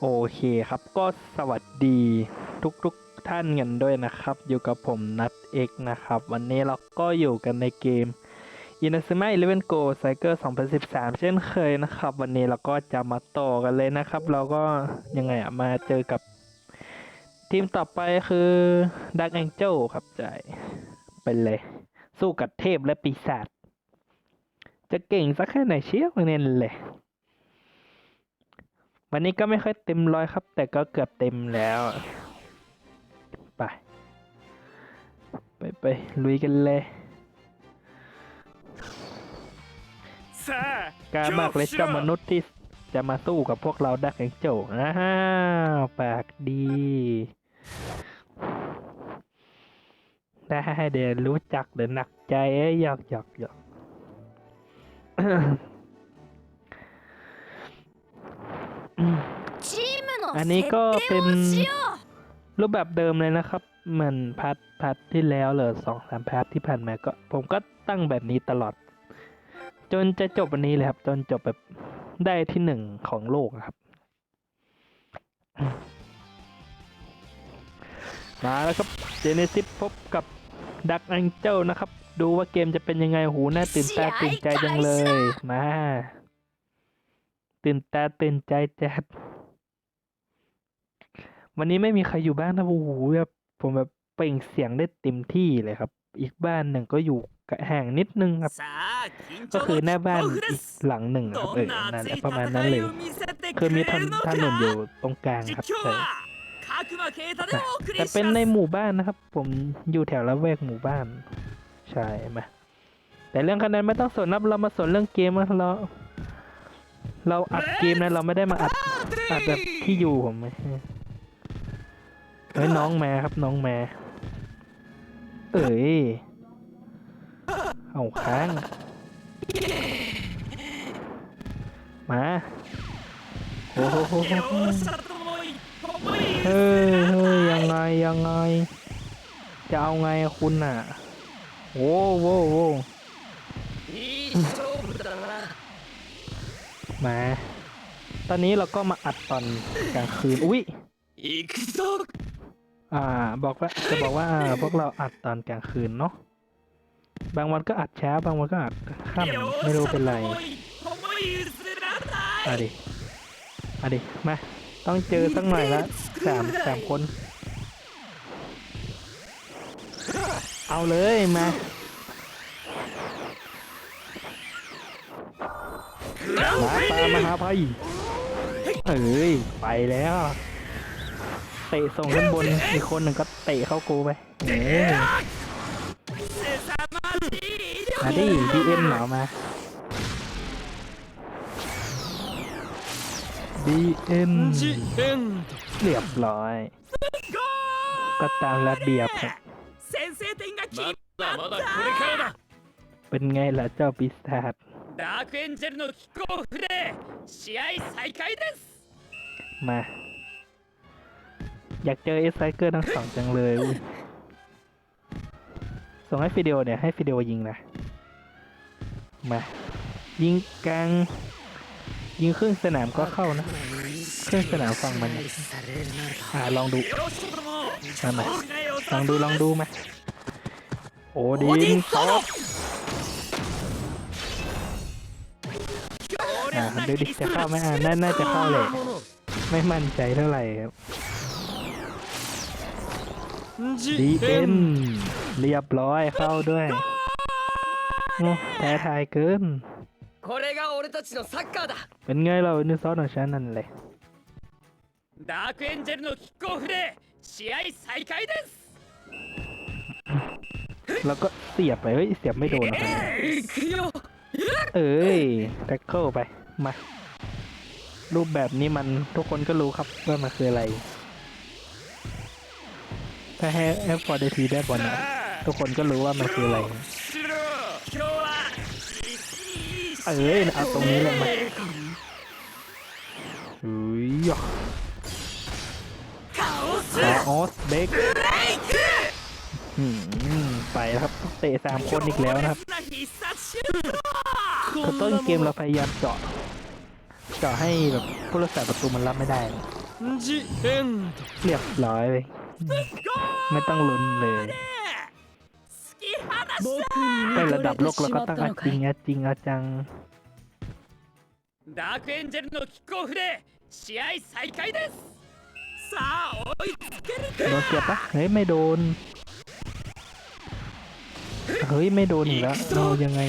โอเคครับก็สวัสดีทุกๆท่านกันด้วยนะครับ อยู่กับผมนัทเอกนะครับ วันนี้เราก็อยู่กันในเกม i n a z u m a Eleven Go Cycle 2013 เช่นเคยนะครับ วันนี้เราก็จะมาต่อกันเลยนะครับ เราก็ยังไงอะมาเจอกับ ทีมต่อไปคือ Dark Angel ครับใจายไปเลย สู้กับเทพและปีศาจ จะเก่งสักแค่ไหนเชี่ยวเน้นเลย วันนี้ก็ไม่ค่อยเต็มร้อยครับ แต่ก็เกือบเต็มแล้ว ไป ไปไปลุยกันเลยก้ามากเลยเจ้ามนุษย์ที่จะมาสู้กับพวกเราดักแองโจ้าอ้าวปากดี ได้เดี๋ยวรู้จักเดี๋ยวหนักใจหยอกหยอกหยอก อันนี้ก็เป็นรูปแบบเดิมเลยนะครับ เหมือนพัดพัดที่แล้วเลยสองสามพัดที่ผ่านมาก็ ผมก็ตั้งแบบนี้ตลอด จนจะจบวันนี้เลยครับ จนจบแบบได้ที่หนึ่งของโลกครับ มาแล้วครับเจเนซิสพบกับดักแองเจลนะครับ ดูว่าเกมจะเป็นยังไงหูน่าตื่นตาตื่นใจจังเลย มา ตื่นตาตื่นใจแจัด วันนี้ไม่มีใครอยู่บ้านนะโอ้แบบผมแบบเปล่งเสียงได้เต็มที่เลยครับ อีกบ้านหนึ่งก็อยู่ห่างนิดนึงครับ ก็คือหน้าบ้านอีกหลังหนึ่งครับเออนั่นประมาณนั้นเลยคือมีท่านนถนนอยู่ตรงกลางครับแต่แต่เป็นในหมู่บ้านนะครับ ผมอยู่แถวละแวกหมู่บ้าน ใช่ไหมแต่เรื่องคะแนนไม่ต้องสนนับเรามาสนเรื่องเกมเราเราอัดเกมนะเราไม่ได้มาอัดอัดแบบที่อยู่ผมไหมเฮ้ยน้องแม่ครับน้องแม่เอ้ยเอาค้าง มาโอ้โหเฮ้ยเฮ้ยยังไงยังไง จะเอาไงคุณอะ โอ้โหโว้มา ตอนนี้เราก็มาอัดตอนกลางคืน อุ๊ยอ่า บอกว่าจะบอกว่าพวกเราอัดตอนกลางคืนเนาะ บางวันก็อัดเช้า บางวันก็อัดค่ำไม่รู้เป็นไรอะดิอะดิ มา ต้องเจอสักหน่อยละสามสามคน เอาเลยมาหมาปลามาหาภัยเฮ้ยไปแล้ว เตะส่งขึ้นบนอีกคนหนึ่งก็เตะเข้ากูไปเฮ้ยมาดิดีเอ็นหนาวมาดีเอ็นเรียบร้อย ก็ตามระเบียบ 先制点が決まったまだこれからだ เป็นไงล่ะเจ้าปีศาจ ダークエンジェルのキックオフで試合再開です มา อยากเจอเอสไซเกอร์ทั้งสองจังเลยอุ้ยส่งให้ฟิดีโอเนี่ย ให้ฟิดีโอยิงนะ มา ยิงกลาง ยิงครึ่งสนามก็เข้านะ ครึ่งสนามฝั่งมันเนี่ยอ่าลองดู よろしくども มามา 大きな予 ลองดูลองดูมา โอ้ดินซอสอ่าดูดิจะเข้าไหมอ่าน่าน่าจะเข้าเลย ไม่มั่นใจเท่าไหร่ครับดีเอ็นเรียบร้อยเข้าด้วยโอ้แพ้ทายเกิน これが俺たちのサッカーだ เป็นไงเราเนื้อซอสของฉันนั่นเลย ダークエンジェルのキックオフで 試合再開です แล้วก็เสียบไปเฮ้ยเสียบไม่โดนนะครับ 行くよ เอ้ยแท็กเกิลไป มา รูปแบบนี้มันทุกคนก็รู้ครับว่ามันคืออะไร ถ้าให้แอฟฟอร์ดทีได้บอลนะทุกคนก็รู้ว่ามันคืออะไร しろ今日は เอ้ยเอาตรงนี้เลยมาเฮ้ยย カオス คา ออสเบก ブレイク ไปแล้วครับ เตะสามคนอีกแล้วนะครับ 強烈な必殺シュート คือต้นเกมเราพยายามเจาะ เจาะให้แบบผู้รักษาประตูมันรับไม่ได้ ジエンド เรียบร้อยเลยไม่ต้องลุ้นเลย 突き放し僕ใกล้ に見 ระ と ดั れ บ て โลก し เราก็ まっ ต้อง た อา の จริง かい อาจริงอาจัง ダークエンジェルのキックオフで試合再開ですさあ追いつける โดนเกือบปะเฮ้ยไม่โดน เฮ้ยไม่โดนอีกแล้วเอายังไง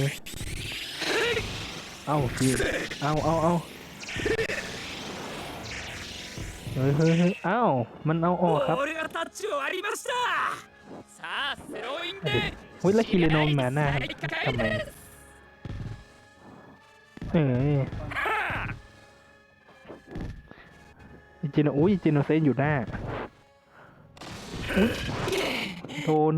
เอาจีเอาเอาเอายเฮ้ยเฮ้ยเอ้ามันเอาออกครับเฮ้ยแล้วคิริโนมาหน่าทำไมเฮ้ย อีจิโนอุ้ยอีจิโนเซนอยู่หน้าโดน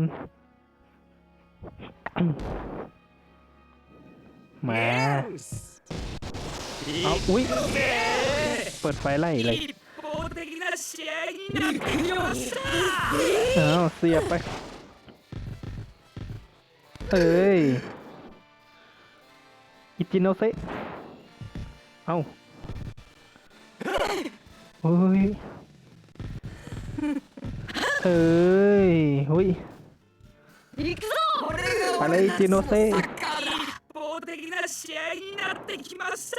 มาเอาอุ้ยเปิดไฟไล่เลยเอาเสียไปเอ้ยอิจิโนเซเอา เฮ้ย เอ้ยหุย 行くぞ俺 ไปเลยอิจิโนเซะ 一方的な試合になってきました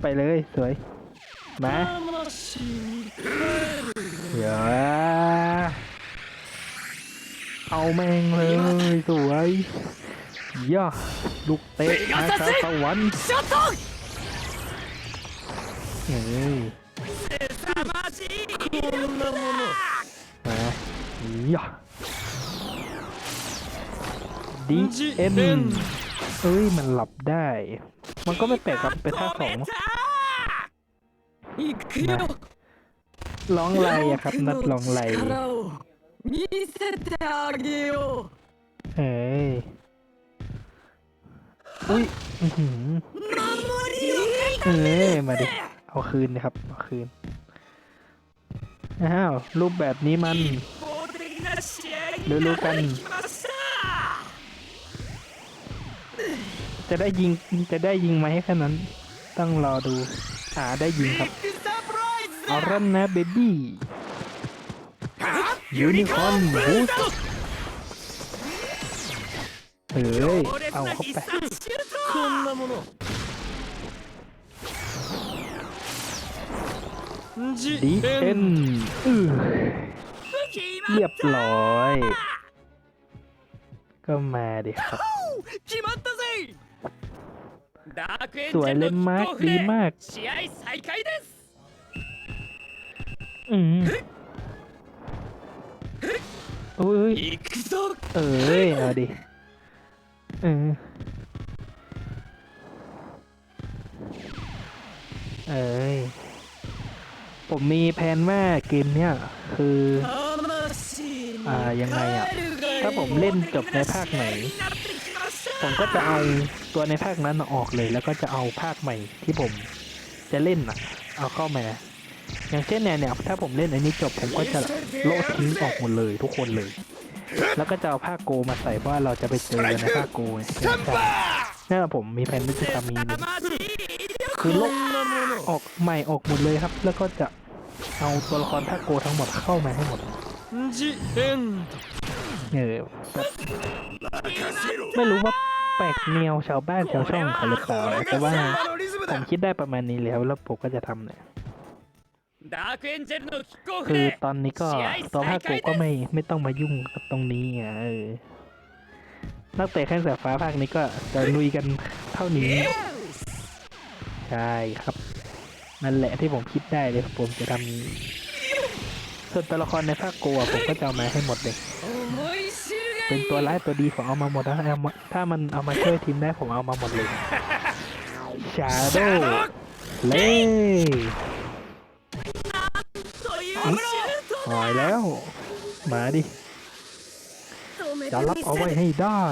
ไปเลยสวย มา 魂に เดี๋ยวเอาแม่งเลย สวยย่าลูกเตะอาชาสวรรค์ ショット เฮ้ยนะยเอ้ย มันหลับได้ มันก็ไม่แปลกครับเป็นท่าสองร้องไรอะครับ นัดร้องไรเฮ้ยอุ้ยเฮ้ยมาดิ เอาคืนนะครับ เอาคืนอ้าวรูปแบบนี้มันรู้ๆกัน จะได้ยิง จะได้ยิงไหมแค่นั้น ต้องรอดู อ่าได้ยิงครับเอารันนะเบบี้ยูนิคอนบูสเฮ้ย เอาเข้าไป ดีเอ็นเรียบร้อย ก็มาดิครับ สวยเล่นมากดีมากอืมเอ้ยเอ้ยเอาดิเออเอ้ย ผมมีแผนว่าเกมเนี้ยคืออ่ายังไงอะ ถ้าผมเล่นจบในภาคไหน ผมก็จะเอาตัวในภาคนั้นออกเลย แล้วก็จะเอาภาคใหม่ที่ผมจะเล่นอะ เอาเข้ามาอย่างเช่นเนี่ยเนี่ยถ้าผมเล่นอันนี้จบผมก็จะโลดทิ้งออกหมดเลย ทุกคนเลย แล้วก็จะเอาภาคโกมาใส่ว่าเราจะไปเจอในภาคโกเนี่ยผมมีแผนว่าจะทำนี้คือโลดออกใหม่ออกหมดเลยครับ แล้วก็จะ เอาตัวละครท่าโกทั้งหมดเข้ามาให้หมดเอนเออไม่รู้ว่าแปลมียวชาวบ้านชาวช่องเขาหรือเปล่านะแต่ว่าผมคิดได้ประมาณนี้แล้วแล้วผมก็จะทำเนี่ยคือตอนนี้ก็ตัวภาคโกก็ไม่ไม่ต้องมายุ่งกับตรงนี้อะเออนักเตะแข้งสายฟ้าภาคนี้ก็จะลุยกันเท่านี้ ใช่ครับ นั่นแหละที่ผมคิดได้เลยผมจะทำส่วนตัวละครในภาคกลัวผมก็จะเอามาให้หมดเลย เป็นตัวร้ายตัวดีผมเอามาหมดแล้ะถ้ามันเอามาช่วยทีมได้ผมเอามาหมดเลยชาโดเล่หอยแล้ว มาดิจะรับเอาไว้ให้ได้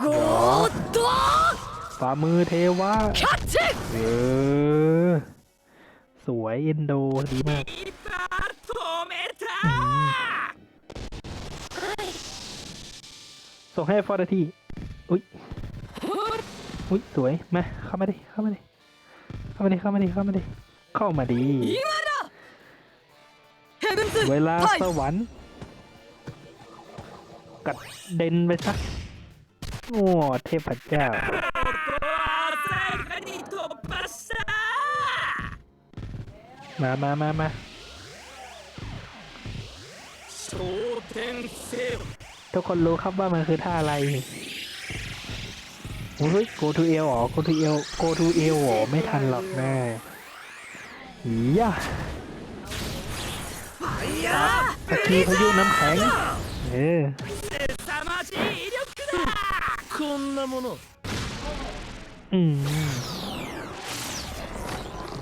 โกด ฝ่ามือเทวะเออ สวยอินโดดีมากส่งให้ฟอร์ดทีอุ้ยอุ้ยสวยมาเข้ามาดิเข้ามาดิเข้ามาดิเข้ามาดิเข้ามาดิเข้ามาดีเวลาสวรรค์กัดเด่นไปสักโอ้เทพเจ้า มามามามา 昇天せよ ทุกคนรู้ครับว่ามันคือท่าอะไรโอ้ย go to eel หรอ go to eel go to eel หรอไม่ทันหรอกแม่ย่า いや ตะกี้พายุน้ำแข็ง เออ ー凄まじい威力だこんなもの อืม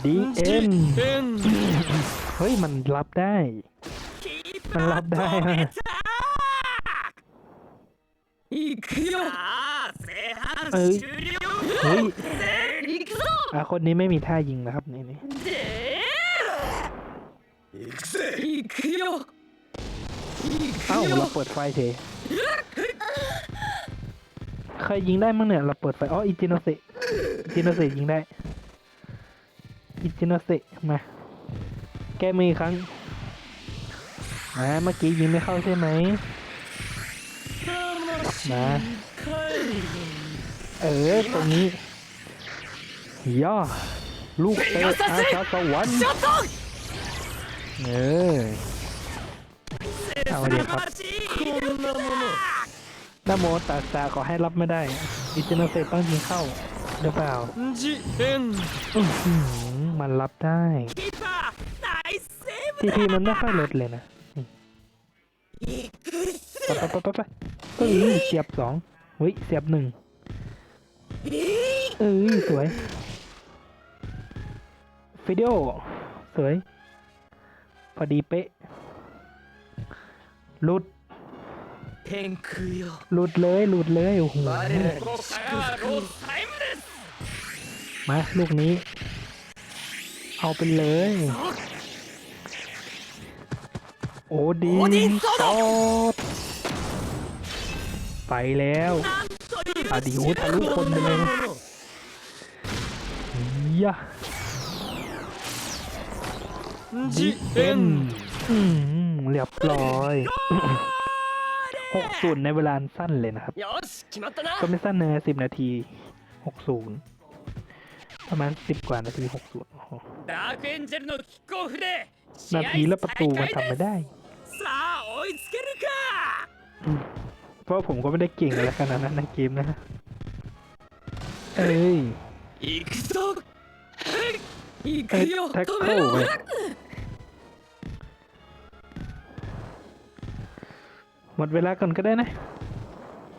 ดีเอ็นเฮ้ยมันรับได้ มันรับได้ฮะเอ้ยเฮ้ยอะคนนี้ไม่มีท่ายิงนะครับนี่นี่เอ้าเราเปิดไฟเฉยเคยยิงได้มั้งเนี่ยเราเปิดไฟอ๋ออิจิโนเซอิจิโนเซยิงได้ อิจินาเซมา แก้มือครั้งนะเมื่อกี้ยิงไม่เข้าใช่ไหมนะเออ ตรงนี้ ย่อ ลูกเตะอาซาสวรรค์เออเอาเลยครับนโมตัสสะขอให้รับไม่ได้ อิจินาเซต้องยิงเข้า หรือเปล่าอมันรับได้ทีทีมันไม่ค่อยลดเลยนะไปไปไปไปเออเสียบสองเฮ้ยเสียบหนึ่งเออสวยฟิดีโอสวย พอดีเป๊ะลุดลุดเลยลุดเลยโอ้โห มาลูกนี้ เอาไปเลย โอ้ดีตอดไปแล้วอาดิวทะลุคนเลยยะดีเอ็นเรียบร้อยหกศูนย์ในเวลาสั้นเลยนะครับ ก็ไม่สั้นนะสิบนาทีหกศูนย์ ประมาณสิบกว่านาทีหกศูนย์ ダークエンジェルのキックオフで試 นา 合 ทีและประตูมัน 再 ทำ 開 ไม่ です ได้ さあ追いつけるか เพราะผมก็ไม่ได้เก่งอะไรขนาดนั้นในเกมนะฮะเอ้ย 行くぞ行 เอ้ย くよ แท็ก 止 เกิ め ล ろ ไปหมดเวลาก่อนก็ได้นะ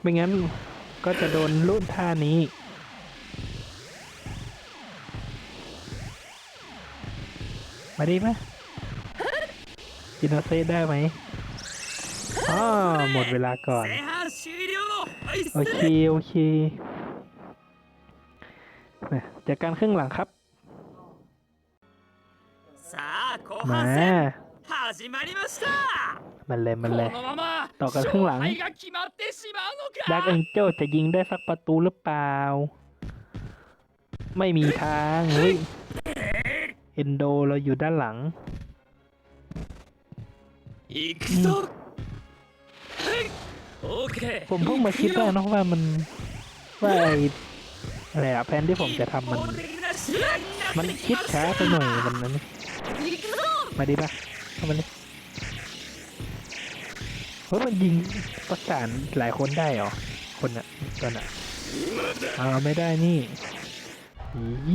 ไม่งั้นก็จะโดนลุ่นท่านี้ มาดีไหมกินอนเซ่ได้ไหมอ๋อหมดเวลาก่อน โอเค โอเคนะจากการครึ่งหลังครับมามาเลยมาเลยต่อกันครึ่งหลังดักเอ็นเจลจะยิงได้สักประตูหรือเปล่า ไม่มีทางเฮ้ย เอนโดเราอยู่ด้านหลัง อีกสักโอเคผมเพิ่งมาคิดว่านะว่ามันว่าไออะไรอะแผนที่ผมจะทำมัน มันคิดช้าไปหน่อยมันนั้นมาดีปะทำไามาเลยเพราะมันยิงประสานหลายคนได้หรอ คนอะคนอะเอาไม่ได้นี่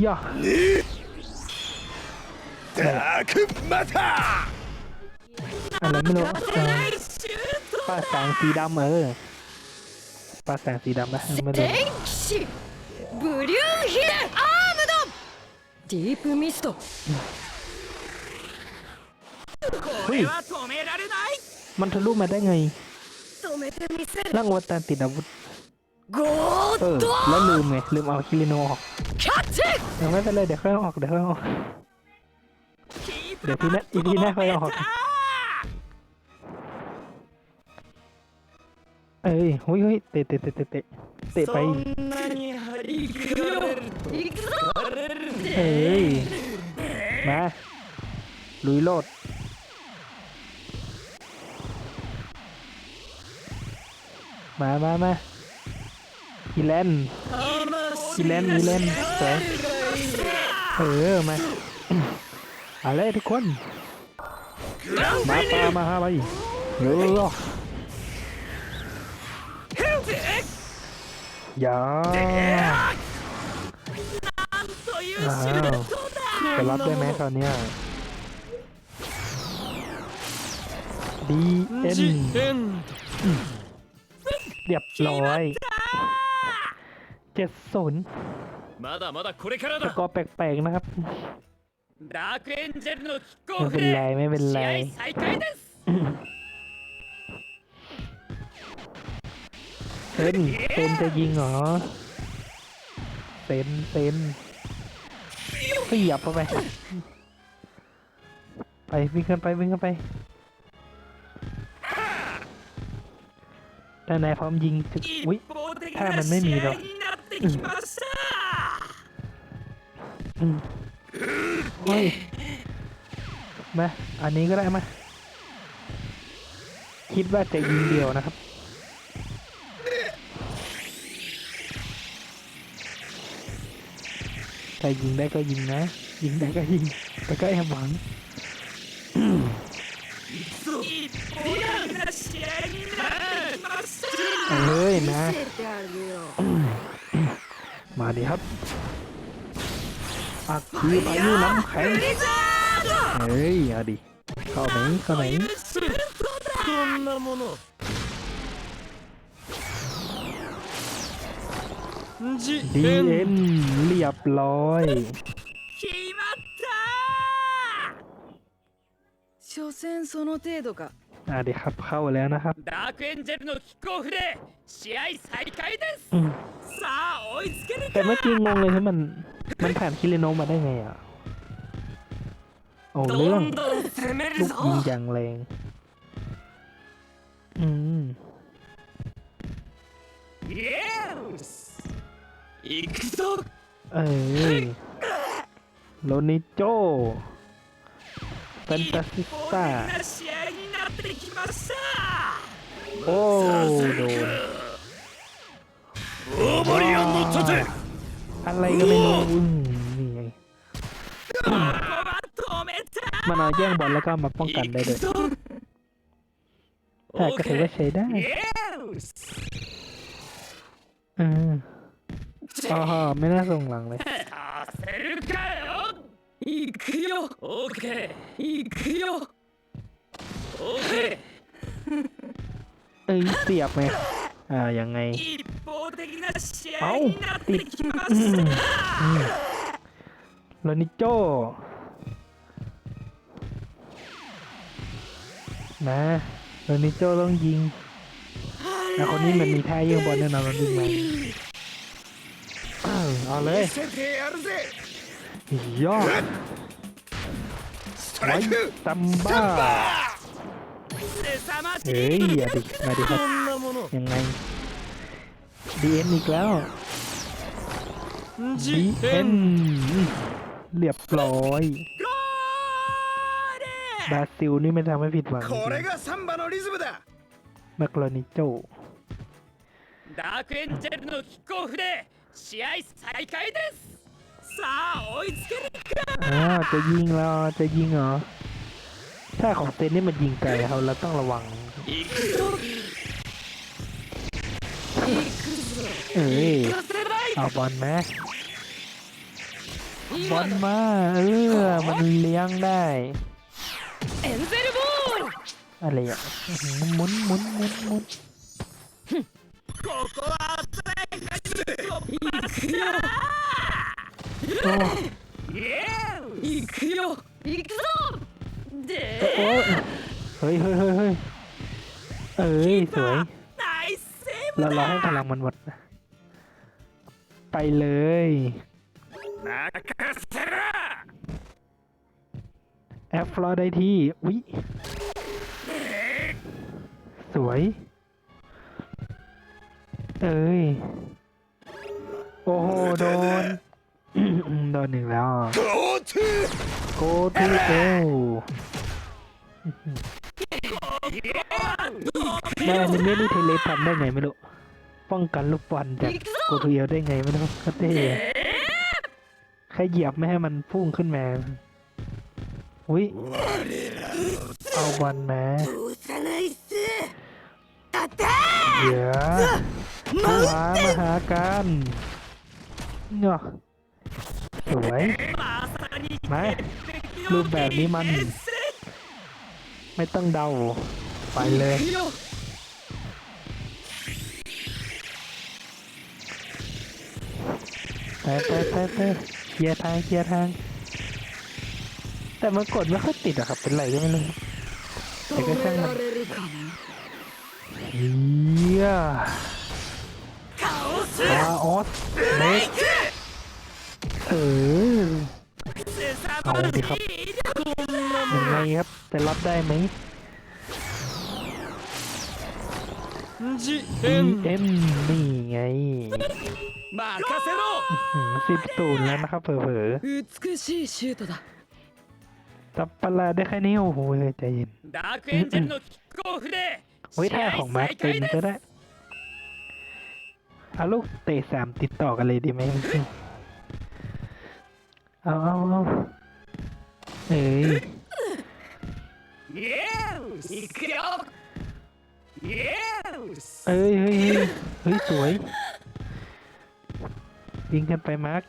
ย่อ อะไรไม่รู้ ー อ่า ナイスシュート ปลาแสงสีดำเออปลาแสงสีดำนะไม่รู้ 電気士ブリューヒデアームドディープミストこれは止められない มันทะลุมาได้ไง 止めてみせる ร่างอวตารติดอาวุธ ゴ เออ ーッと แล้วลืมไง ลืมเอาคิริโนออก キャッチ เดี๋ยวไม่เป็นไรเดี๋ยวค่อยเอาออกเดี๋ยวค่อยเอาออก キープ เดี๋ยวพี่นะอีกทีนะไปออกเอ้ยเฮ้ยหุยเตะเตะเตะเตะเตะเตะไปเอ้ยมาลุยโลดมามามาอีแลนอีแลนอีแลนเออมา อะไรทุกคนมาปามาฮาไปเยอะอย่าจะรับได้ไหมคราวนี้ดีเอ็นเรียบร้อยเจ็ดศูนย์สกอร์แปลกๆนะครับ ダークエンジェルのキックオ ไม่ フ เป็นไร で ไม่เป็นไร 試合再開です เซนเซนจะยิงเหรอเซนเซนเสียบเข้าไป ไปวิ่งขึ้นไปวิ่งขึ้นไปด้านในพร้อมยิงจะ 一 อุ้ย 方的ถ้า な มันไม่มี 試 หร 合 อก เฮ้ยมาอันนี้ก็ได้มาคิดว่าจะยิงเดียวนะครับ แต่ยิงได้ก็ยิงนะ ยิงได้ก็ยิง แต่ก็แอบหวังเอ้ยนะ มาดีครับ อักคีพายุน้ำแข็งเฮ้ย เอาดิ เข้าไหนเข้าไหน こんなものジ ดีเอ็นเรียบร้อย 決まった 所詮その程度か อ่าดิครับเข้าแล้วนะครับ ダークエンジェルのキックオフで試合再開です อืม さあ追いつける แต่เมื่อกี้งงเลยที่มัน มันผ่านคิริโนมาได้ไงอ่ะ โอ้เรื่อง どんどん攻める ลูก ぞ ยิงอย่างแรง อืม イエス行くぞ เอ้ยโลนิโจ แฟนตาซิสต้าโอ้โดนอะไรก็ไม่รู้นี่ไงมันเอาแย่งบอลแล้วก็มาป้องกันได้เลยแต่ก็ถือว่าใช้ได้อ่าอ๋อไม่น่าส่งหลังเลย くよオーケー行くよオーケ เอ้ยเสียบไหมอ่ายังไง ー一方的な試合になってきました โลนิโจนะโลนิโจต้องยิงนะคนนี้มันมีท่ายิงบอลแน่นอนมันวิ่งมาอ้าวเอาเลย 見せてやるぜ ยอด スト ไว้ ライク ซัมบ้า 凄まじ เฮ้ย い อย่าดิมาดิครับ こんなもの ยังไงดีเอ็นอีกแล้วดีเอ็นเรียบร้อย ゴール บราซิลนี่ไม่ทำให้ผิดหวังจ こ ริ れ ง がサンバのリズムだๆแมกโลนิโจ ダークエンジェルのキックオフで試合再開ですさあ追いつける อ่าจะยิงแล้วจะยิงเหรอ ถ้าของเซนนี่มันยิงไกลเราเราต้องระวัง 行くぞ เอ้ย 行かせない เอาบอลมาบอลมา เออ มันเลี้ยงได้ エンゼルボール อะไรอ่ะอื้อหือหมุนหมุนหมุนหมุน ここは 行くよ行くぞで โอ้เฮ้ยเฮ้ยเฮ้ยเฮ้ยเอ้ย สวย ナイスセーブ เรารอ だ ให้พลังมันหมดนะไปเลย 任せろ แอฟฟลอได้ที่อุ๊ย สวย เอ้ย โอ้โห โดน โดนหนึ่งแล้วโกทีโกแม่นี่ไม่รู้เทเลพันได้ไงไม่รู้ ป้องกันลูกบอลจากโกทูเอลได้ไงไม่รู้ก็เท่แค่เหยียบไม่ให้มันพุ่งขึ้นแมา อุ้ย เอาบอลมเดี๋ยวมามาหากันเนาะ วยนะรูปแบบนี้มัน ไม่ต้องเดา ไปเลยแไปไปไปไปเคียร์ทางเคียร์ทาง แต่มันกดไม่ค่อยติดอะครับ เป็นไรก็ไม่รู้แต่ก็ช่างมันเฮียอาออสเมก เอาสิครับยังไงครับจะรับได้ไหมจีเอ็มนี่ไงมาคาเซโรสิบตูนแล้วนะครับเผลอๆจับปลาได้แค่นี้โอ้โหใจเย็นเฮ้ยท่าของแมาร์เป็นก็ได้เอาลูกเตะสามติดต่อกันเลยดีไหม เอาเอาเอาเอ้ยเอ้ยเฮ้ยเฮ้ยเฮ้ยสวยวิ่งกันไปมาร์ค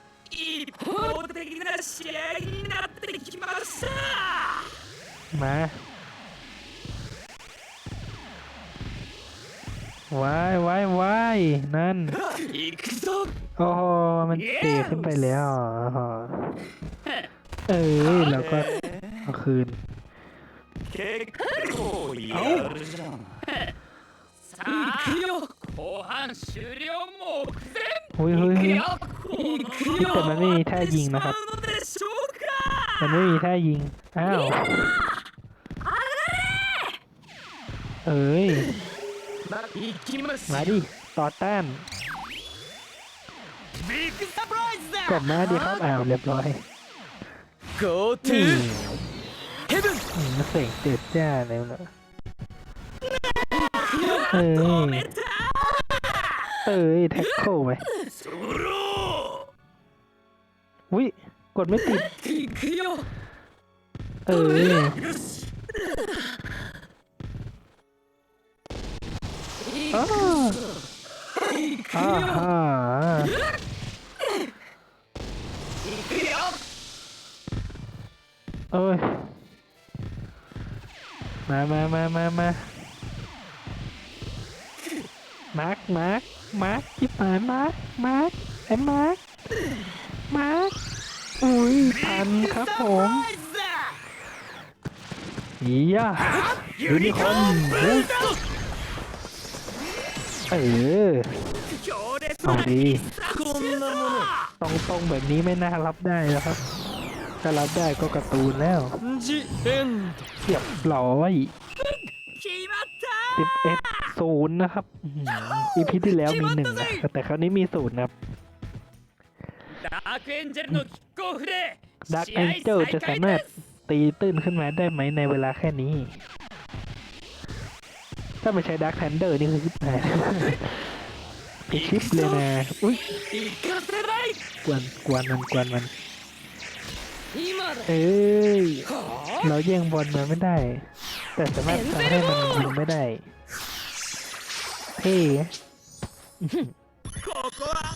มาว้ายว้ายว้ายนั่น โอ้โหมันเตะขึ้นไปแล้วอ๋อเอ้ยแล้วก็เอาคืน 結構やるじゃんさあ後半終了目前 เฮ้ยเฮ้ย いく เฮ้ย よこの แต่มันไม่มีท่ายิงนะครับ のでしょうか มันไม่มีท่ายิง อ้าว เอ้ย 行きます มาดิ ต่อต้าน ビッグサプライズ ก だ ดมาดิครับ อ้าว เรียบร้อย Go นี่ Heaven อืมเสียงเจ็ดจ้าเลยนะเอ้ย เอ้ย แท็กโคไป ソロ อุ้ย กดไม่ติด 行くよ เอ้ย よし อ้าอ่าฮ เอ้ย มามามามามามาร์คมาร์คมาร์คคิดหมายมาร์คมาร์คไอ้มาร์คมาร์คอุ้ยทันครับผมเยี่ยยูนี่คนเออเอาดีตรงตรงแบบนี้ไม่น่ารับได้แล้วครับ ถ้ารับได้ก็กระตูนแล้วจิเอ็นเสียบร้อยสิบเอ็ดศูนย์นะครับอีพีที่แล้วมีหนึ่งนะแต่คราวนี้มีศูนย์นะครับดักเอ็นเจลจะสามารถตีตื้นขึ้นมาได้ไหมในเวลาแค่นี้ ถ้าไม่ใช้ดักแทนเดอร์นี่คือชิปไหนคลิปเลยนะอุ้ยกวนกวนมันกวนมัน เอ้ย เราแย่งบอลมาไม่ได้ แต่สามารถทำให้มันยิงไม่ได้ เท่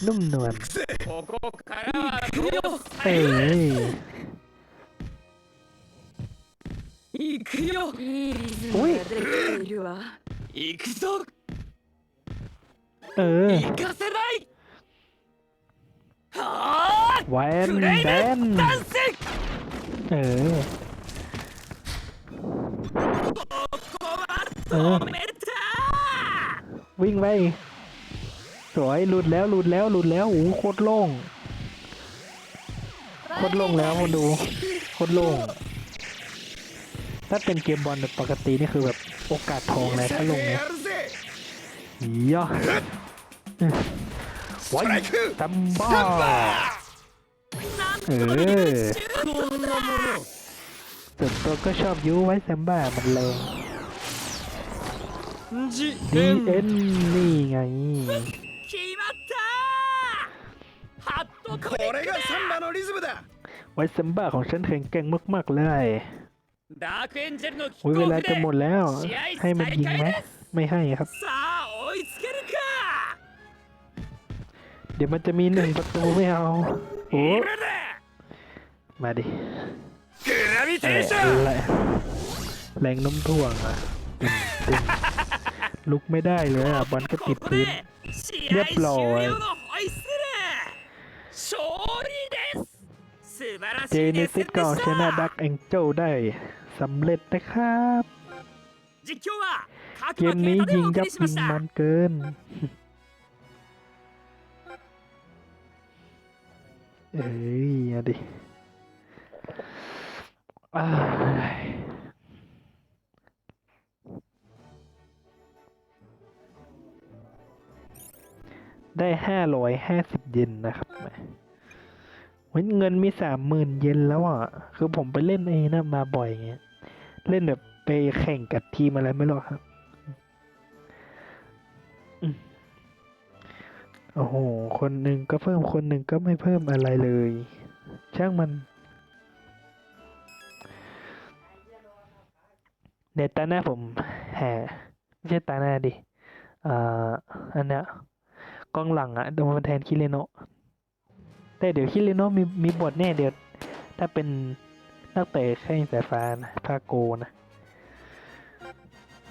นุ่มนวลเอ้ยอุ้ยเออ แวนแดนเออเออวิ่งไปสวยหลุดแล้วหลุดแล้วหลุดแล้วโอ้โคตรโล่งโคตรโล่งแล้วมาดูโคตรโล่งถ้าเป็นเกมบอลปกตินี่คือแบบโอกาสทองเลยถ้าลงเนี่ยย่อ ไว้แทมบ้าเออส่วนตัวก็ชอบยูไว้แซมบ้ามันแรงดีเอ็นนี่ไงไว้แซมบ้าของฉันแข็งแกร่งมากๆเลยเวลาจะหมดแล้ว ให้มันยิงไหมไม่ให้ครับ ดี๋ยวมันจะมีหนึ่งประตูไม่เอาโอ้มาดิอะไรแรงน้ำท่วงอะลุกไม่ได้เลยอะบอลก็ติดพื้นเรียบร้อยเจเนซิสก็ชนะดักแองเจิลได้สำเร็จนะครับเกมนี้ยิงยับยิงมันเกิน เอ้ยอดิได้ห้าร้อยห้าสิบเยนนะครับเว้ยเงินมีสามหมื่นเยนแล้วอะ คือผมไปเล่นเองนะมาบ่อยไงเล่นแบบไปแข่งกับทีมอะไรไม่รู้ครับ โอ้โห คนหนึ่งก็เพิ่มคนหนึ่งก็ไม่เพิ่มอะไรเลย ช่างมัน เดี๋ยวตาหน้าผมแห่ไม่ใช่ตาหน้าดิอ่าอันเนี้ยกองหลังอะโดนมาแทนคิเลโนะแต่เดี๋ยวคิเลโนะมีมีบทแน่เดี๋ยว ถ้าเป็นนักเตะแข้งสายฟ้านะพาโกนะ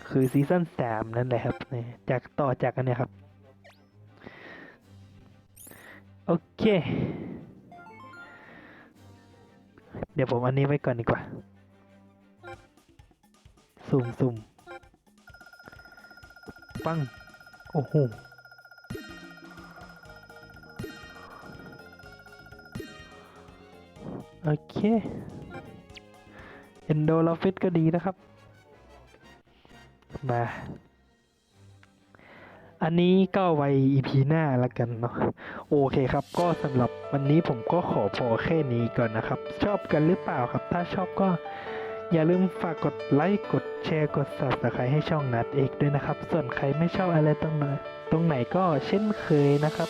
คือซีซั่นสามนั่นแหละครับจากต่อจากอันเนี้ยครับ โอเค เดี๋ยวผมอันนี้ไว้ก่อนดีกว่า สุ่มสุ่มปัง โอ้โหโอเค เอนโดลฟิตก็ดีนะครับ มา อันนี้ก็ไว้ EP หน้าละกันเนาะโอเคครับ ก็สำหรับวันนี้ผมก็ขอพอแค่นี้ก่อนนะครับ ชอบกันหรือเปล่าครับ ถ้าชอบก็อย่าลืมฝากกดไลค์กดแชร์กด subscribe ให้ช่องนัดเอกด้วยนะครับ ส่วนใครไม่ชอบอะไรตรงไหนตรงไหนก็เช่นเคยนะครับ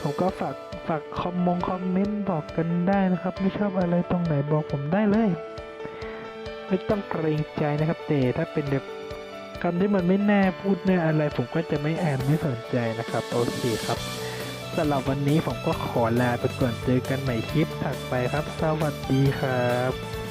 ผมก็ฝากฝากคอมมงคอมเมนต์บอกกันได้นะครับ ไม่ชอบอะไรตรงไหนบอกผมได้เลย ไม่ต้องเกรงใจนะครับแต่ถ้าเป็นแบบ คำที่มันไม่แน่พูดเนี่ยอะไร ผมก็จะไม่อ่านไม่สนใจนะครับ โอเคครับสำหรับวันนี้ผมก็ขอลาไปก่อนเจอกันใหม่คลิปถัดไปครับ สวัสดีครับ